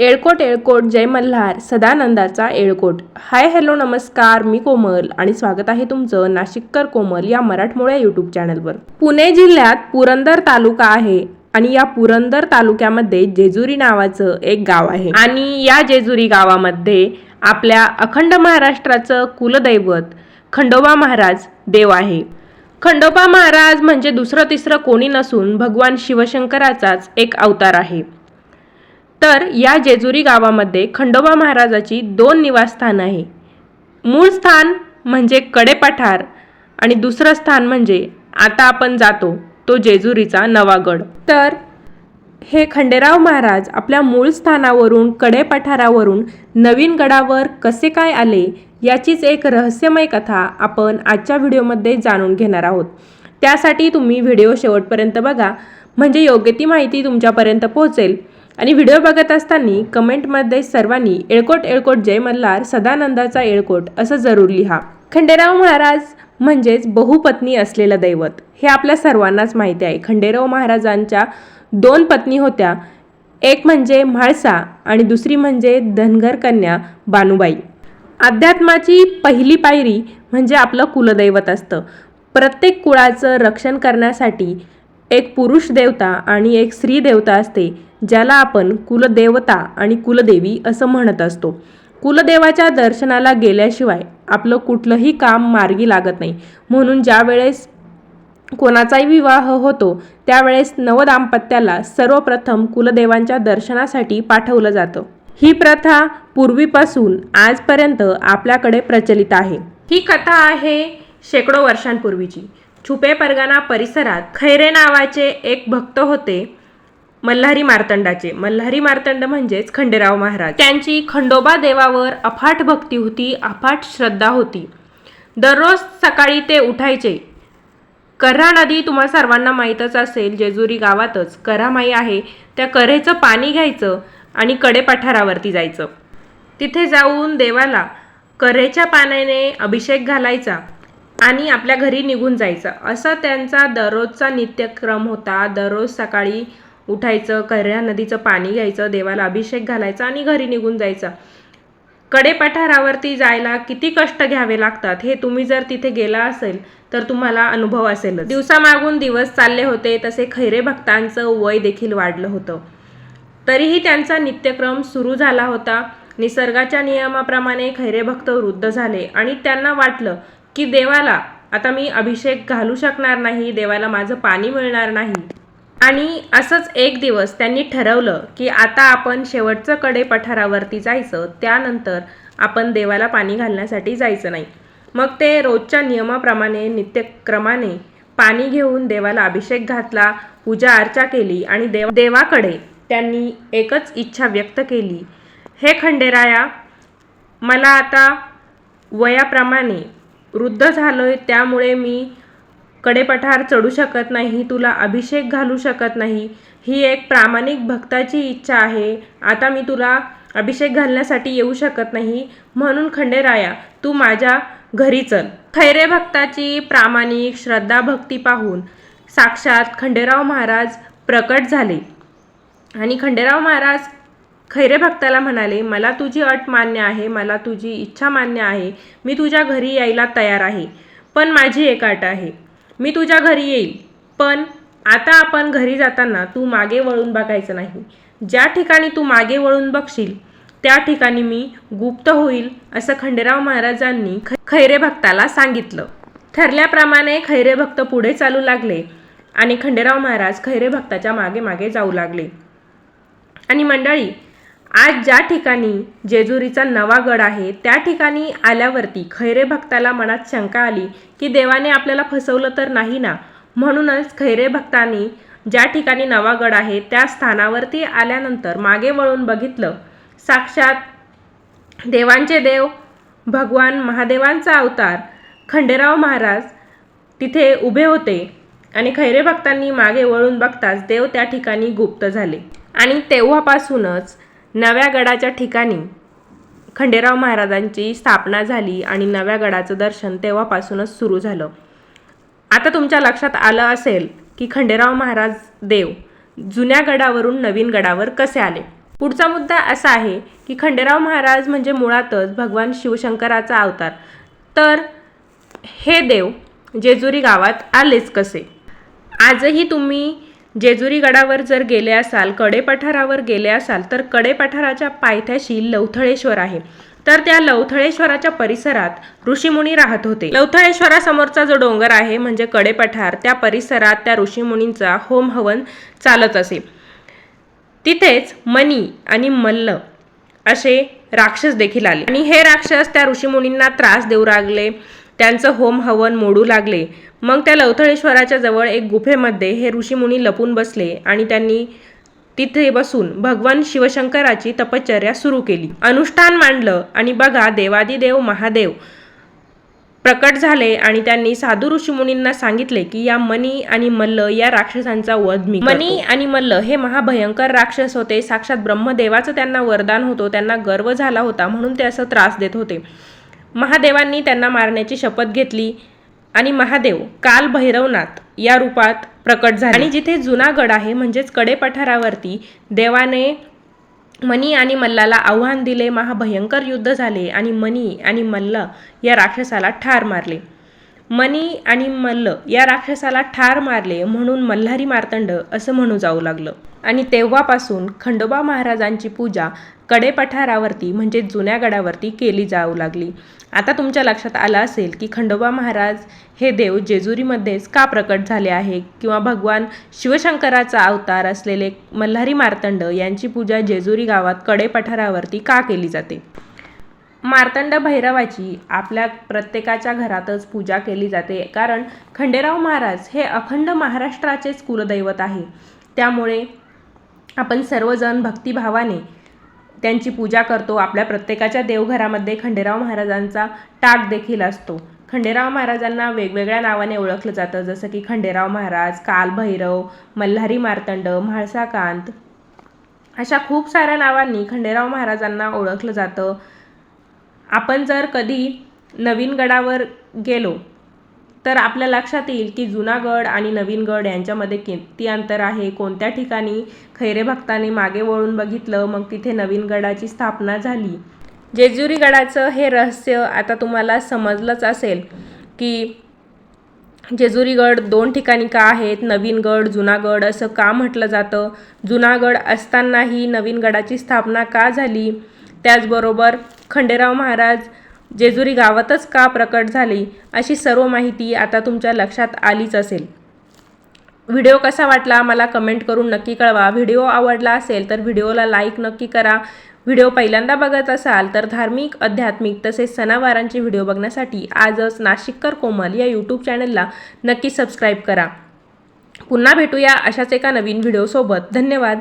येळकोट येळकोट जय Malhar सदानंदाचा एळकोट. Hi hello नमस्कार मी कोमल आणि स्वागत आहे तुमचं नाशिककर कोमल या मराठमोळ्या यूट्यूब चॅनलवर. पुणे जिल्ह्यात पुरंदर तालुका आहे आणि या पुरंदर तालुक्यामध्ये जेजुरी नावाचं एक गाव आहे. आणि या जेजुरी गावामध्ये आपल्या अखंड महाराष्ट्राचं कुलदैवत खंडोबा महाराज देव आहे. खंडोबा महाराज म्हणजे दुसरं तिसरं कोणी नसून भगवान शिवशंकराचाच एक अवतार आहे. तर या जेजुरी गावामध्ये खंडोबा महाराजाची दोन निवासस्थान आहे. मूळ स्थान म्हणजे कडेपठार आणि दुसरं स्थान म्हणजे आता आपण जातो तो जेजुरीचा नवागड तर हे खंडेराव महाराज आपल्या मूळ स्थानावरून कडेपठारावरून नवीन गडावर कसे काय आले याचीच एक रहस्यमय कथा आपण आजच्या व्हिडिओमध्ये जाणून घेणार आहोत. त्यासाठी तुम्ही व्हिडिओ शेवटपर्यंत बघा म्हणजे योग्य ती माहिती तुमच्यापर्यंत पोहोचेल. आणि व्हिडिओ बघत असताना कमेंटमध्ये सर्वांनी एळकोट एळकोट जय मल्हार सदानंदाचा येळकोट असं जरूर लिहा. खंडेराव महाराज म्हणजेच बहुपत्नी असलेलं दैवत. हे आपल्या सर्वांनाच माहिती आहे. खंडेराव महाराजांच्या दोन पत्नी होत्या. एक म्हणजे म्हाळसा आणि दुसरी म्हणजे धनगर कन्या बानुबाई. अध्यात्माची पहिली पायरी म्हणजे आपलं कुलदैवत असतं. प्रत्येक कुळाचं रक्षण करण्यासाठी एक पुरुष देवता आणि एक स्त्री देवता असते. ज्याला आपण कुलदेवता आणि कुलदेवी असं म्हणत असतो. कुलदेवाच्या दर्शनाला गेल्याशिवाय आपलं कुठलंही काम मार्गी लागत नाही. म्हणून ज्या वेळेस कोणाचाही विवाह होतो त्यावेळेस नवदाम्पत्याला सर्वप्रथम कुलदेवांच्या दर्शनासाठी पाठवलं जातं. ही प्रथा पूर्वीपासून आजपर्यंत आपल्याकडे प्रचलित आहे. ही कथा आहे शेकडो वर्षांपूर्वीची. छुपे परगाना परिसरात खैरे नावाचे एक भक्त होते. मल्हारी मार्तंडाचे. मल्हारी मार्तंड म्हणजेच खंडेराव महाराज. त्यांची खंडोबा देवावर अफाट भक्ती होती अफाट श्रद्धा होती. दररोज सकाळी ते उठायचे. कर्हा नदी तुम्हा सर्वांना माहीतच असेल जेजुरी गावातच. करामाई आहे त्या करेचं पाणी घ्यायचं आणि कडेपठारावरती जायचं. तिथे जाऊन देवाला करेच्या पाण्याने अभिषेक घालायचा आणि आपल्या घरी निघून जायचं. असा त्यांचा दररोजचा नित्यक्रम होता. दररोज सकाळी उठायचं कर्या नदीचं पाणी घ्यायचं देवाला अभिषेक घालायचा आणि घरी निघून जायचं. कडेपठारावरती जायला किती कष्ट घ्यावे लागतात हे तुम्ही जर तिथे गेला असेल तर तुम्हाला अनुभव असेल दिवसामागून दिवस चालले होते तसे खैरे भक्तांचं वय देखील वाढलं होतं. तरीही त्यांचा नित्यक्रम सुरू झाला होता. निसर्गाच्या नियमाप्रमाणे खैरे भक्त वृद्ध झाले आणि त्यांना वाटलं की देवाला आता मी अभिषेक घालू शकणार नाही देवाला माझं पाणी मिळणार नाही. आणि असंच एक दिवस त्यांनी ठरवलं की आता आपण शेवटचं कडे पठारावरती जायचं त्यानंतर आपण देवाला पाणी घालण्यासाठी जायचं नाही. मग ते रोजच्या नियमाप्रमाणे नित्यक्रमाने पाणी घेऊन देवाला अभिषेक घातला पूजा अर्चा केली आणि देव देवाकडे त्यांनी एकच इच्छा व्यक्त केली. हे खंडेराया मला आता वयाप्रमाणे वृद्ध झालोय त्यामुळे मी कडेपठार चढू शकत नाही तुला अभिषेक घालू शकत नाही ही एक प्रामाणिक भक्ताची इच्छा आहे. आता मी तुला अभिषेक घालण्यासाठी येऊ शकत नाही म्हणून खंडेराया तू माझ्या घरी चल. खैरे भक्ताची प्रामाणिक श्रद्धा भक्ती पाहून साक्षात खंडेराव महाराज प्रकट झाले. आणि खंडेराव महाराज खैरे भक्ताला म्हणाले मला तुझी अट मान्य आहे मला तुझी इच्छा मान्य आहे. मी तुझ्या घरी यायला तयार आहे. पण माझी एक अट आहे. मी तुझ्या घरी येईल. पण आता आपण घरी जाताना तू मागे वळून बघायचं नाही. ज्या ठिकाणी तू मागे वळून बघशील त्या ठिकाणी मी गुप्त होईल असं खंडेराव महाराजांनी ख खैरे भक्ताला सांगितलं. ठरल्याप्रमाणे खैरे भक्त पुढे चालू लागले आणि खंडेराव महाराज खैरे भक्ताच्या मागे मागे जाऊ लागले. आणि मंडळी आज ज्या ठिकाणी जेजुरीचा नवा गड आहे त्या ठिकाणी आल्यावरती खैरे भक्ताला मनात शंका आली की देवाने आपल्याला फसवलं तर नाही ना? म्हणूनच खैरे भक्तांनी ज्या ठिकाणी नवा गड आहे त्या स्थानावरती आल्यानंतर मागे वळून बघितलं. साक्षात देवांचे देव भगवान महादेवांचा अवतार खंडेराव महाराज तिथे उभे होते आणि खैरे भक्तांनी मागे वळून बघताच देव त्या ठिकाणी गुप्त झाले. आणि तेव्हापासूनच नव्या गडाच्या ठिकाणी खंडेराव महाराजांची स्थापना झाली आणि नव्या गडाचं दर्शन तेव्हापासूनच सुरू झालं. आता तुमच्या लक्षात आलं असेल की खंडेराव महाराज देव जुन्या गडावरून नवीन गडावर कसे आले? पुढचा मुद्दा असा आहे की खंडेराव महाराज म्हणजे मुळातच भगवान शिवशंकराचा अवतार. तर हे देव जेजुरी गावात आलेच कसे? आजही तुम्ही जेजुरी गडावर जर गेले असाल कडेपठारावर गेले असाल तर कडेपठाराच्या पायथ्याशी लवथळेश्वर आहे. तर त्या लवथळेश्वराच्या परिसरात ऋषीमुनी राहत होते. लवथळेश्वरासमोरचा जो डोंगर आहे म्हणजे कडेपठार त्या परिसरात त्या ऋषीमुनींचा होम हवन चालत असे. तिथेच मनी आणि मल्ल असे राक्षस देखील आले. आणि हे राक्षस त्या ऋषीमुनींना त्रास देऊ लागले. त्यांचं होम हवन मोडू लागले. मग त्या लवथळेश्वराच्या जवळ एक गुफेमध्ये हे ऋषीमुनी लपून बसले आणि त्यांनी तिथे बसून भगवान शिवशंकराची तपश्चर्या सुरू केली. अनुष्ठान मांडलं आणि बघा देवादिदेव महादेव प्रकट झाले आणि त्यांनी साधू ऋषीमुनींना सांगितले की या मनी आणि मल्ल या राक्षसांचा वध मी मनी आणि मल्ल हे महाभयंकर राक्षस होते. साक्षात ब्रह्मदेवाचं त्यांना वरदान होतं. त्यांना गर्व झाला होता म्हणून ते असं त्रास देत होते. महादेवांनी त्यांना मारण्याची शपथ घेतली आणि महादेव काल भैरवनाथ या रूपात प्रकट झाले. आणि जिथे जुना गड आहे म्हणजेच कडे पठारावरती देवाने मनी आणि मल्लाला आव्हान दिले महाभयंकर युद्ध झाले आणि मनी आणि मल्ल या राक्षसाला ठार मारले. मनी आणि मल्ल या राक्षसाला ठार मारले म्हणून मल्हारी मार्तंड असं म्हणू जाऊ लागलं. आणि तेव्हापासून खंडोबा महाराजांची पूजा कडेपठारावरती म्हणजे जुन्या गडावरती केली जाऊ लागली. आता तुमच्या लक्षात आलं असेल की खंडोबा महाराज हे देव जेजुरीमध्येच का प्रकट झाले आहे? किंवा भगवान शिवशंकराचा अवतार असलेले मल्हारी मार्तंड यांची पूजा जेजुरी गावात कडे पठारावरती का केली जाते? मार्तंड भैरवाची आपल्या प्रत्येकाच्या घरातच पूजा केली जाते. कारण खंडेराव महाराज हे अखंड महाराष्ट्राचेच कुलदैवत आहे. त्यामुळे आपण सर्वजण भक्तिभावाने त्यांची पूजा करतो. आपल्या प्रत्येकाच्या देवघरामध्ये खंडेराव महाराजांचा टाक देखील असतो. खंडेराव महाराजांना वेगवेगळ्या नावाने ओळखलं जातं. जसं की खंडेराव महाराज कालभैरव मल्हारी मार्तंड म्हाळसाकांत अशा खूप साऱ्या नावांनी खंडेराव महाराजांना ओळखलं जातं. आपण जर कधी नवीन गडावर गेलो तर आपल्या लक्षात येईल की जुनागड आणि नवीन गड यांच्यामध्ये किती अंतर आहे कोणत्या ठिकाणी खैरे भक्तांनी मागे वळून बघितलं मग तिथे नवीन गडाची स्थापना झाली. जेजुरी गडाचं हे रहस्य आता तुम्हाला समजलंच असेल की जेजुरीगड दोन ठिकाणी का आहेत नवीन गड असं का म्हटलं जातं? जुनागड असतानाही नवीन गडाची स्थापना का झाली? त्याचबरोबर खंडेराव महाराज जेजुरी गावातच का प्रकट झाली अशी सर्व माहिती आता तुमच्या लक्षात आलीच असेल. व्हिडिओ कसा वाटला मला कमेंट करून नक्की कळवा. व्हिडिओ आवडला असेल तर व्हिडिओला लाईक नक्की करा. व्हिडिओ पहिल्यांदा बघत असाल तर धार्मिक आध्यात्मिक तसेच सणावारांचे व्हिडिओ बघण्यासाठी आजच नाशिककर कोमल या यूट्यूब चॅनलला नक्की सबस्क्राईब करा. पुन्हा भेटूया अशाच एका नवीन व्हिडिओसोबत. धन्यवाद.